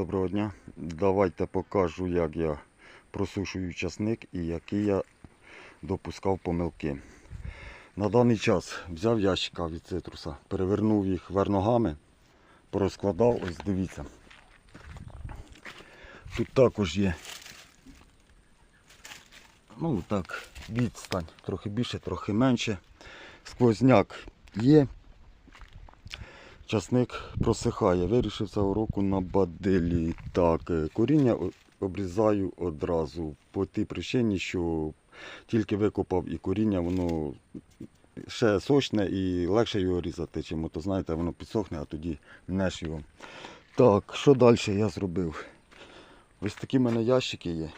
доброго дня. Давайте покажу, як я просушую часник і які я допускав помилки. На даний час взяв ящика від цитруса, перевернув їх вверх ногами, порозкладав, ось дивіться. Тут також є ну так, відстань, трохи більше, трохи менше. Сквозняк є. Часник просихає. Вирішив цього року на баделі. Так, е, коріння обрізаю одразу по тій причині, що тільки викопав і коріння, воно ще сочне і легше його різати, чим то знаєте, воно підсохне, а тоді неш його. Так, що далі я зробив? Ось такі в мене ящики є.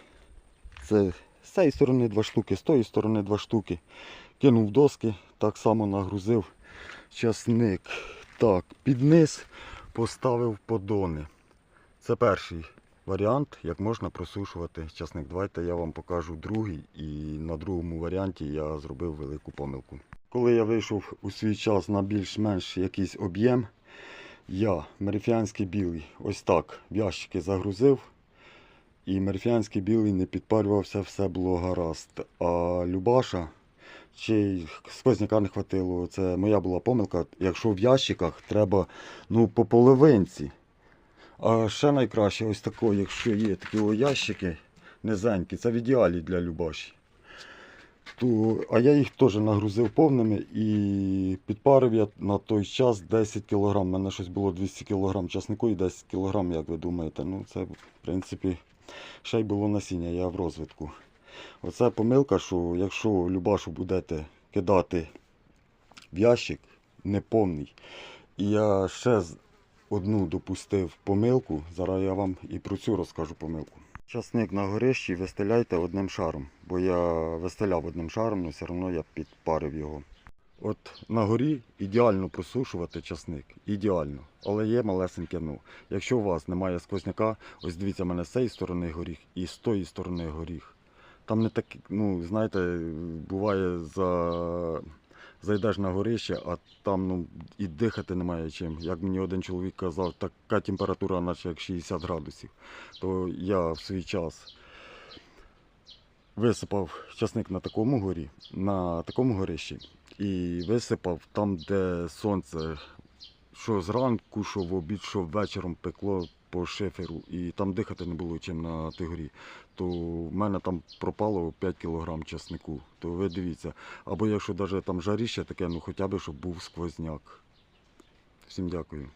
Це з цієї сторони два штуки, з тої сторони два штуки. Кинув доски, так само нагрузив часник. Так, під низ поставив подони. Це перший варіант, як можна просушувати часник. Давайте я вам покажу другий. І на другому варіанті я зробив велику помилку. Коли я вийшов у свій час на більш-менш якийсь об'єм, я мерифіанський білий ось так в ящики загрузив. І мерфіанський білий не підпалювався, все було гаразд. А Любаша, чи сквозняка не хватило, це моя була помилка. Якщо в ящиках треба ну, по половинці. А ще найкраще ось такого, якщо є такі о ящики низенькі, це в ідеалі для Любаші. То, а я їх теж нагрузив повними і підпарив я на той час 10 кг. У мене щось було 200 кг часнику і 10 кг, як ви думаєте. Ну, це, в принципі, ще й було насіння, я в розвитку. Оце помилка, що якщо Любашу будете кидати в ящик неповний, і я ще одну допустив помилку, зараз я вам і про цю розкажу помилку. Часник на горищі вистеляйте одним шаром, бо я вистеляв одним шаром, але все одно я підпарив його. От на горі ідеально просушувати часник. Ідеально. Але є малесеньке ну. Якщо у вас немає сквозняка, ось дивіться, в мене з цієї сторони горіх і з тої сторони горіх. Там не так, ну, знаєте, буває за. Зайдеш на горище, а там ну, і дихати немає чим. Як мені один чоловік казав, така температура, наче як 60 градусів. То я в свій час висипав часник на такому горі, на такому горищі, і висипав там, де сонце, що зранку, що в обід, що вечором пекло по шиферу, і там дихати не було чим на тигрі. То в мене там пропало 5 кг часнику. То ви дивіться, або якщо навіть там жаріще таке, ну хоча б щоб був сквозняк. Всім дякую.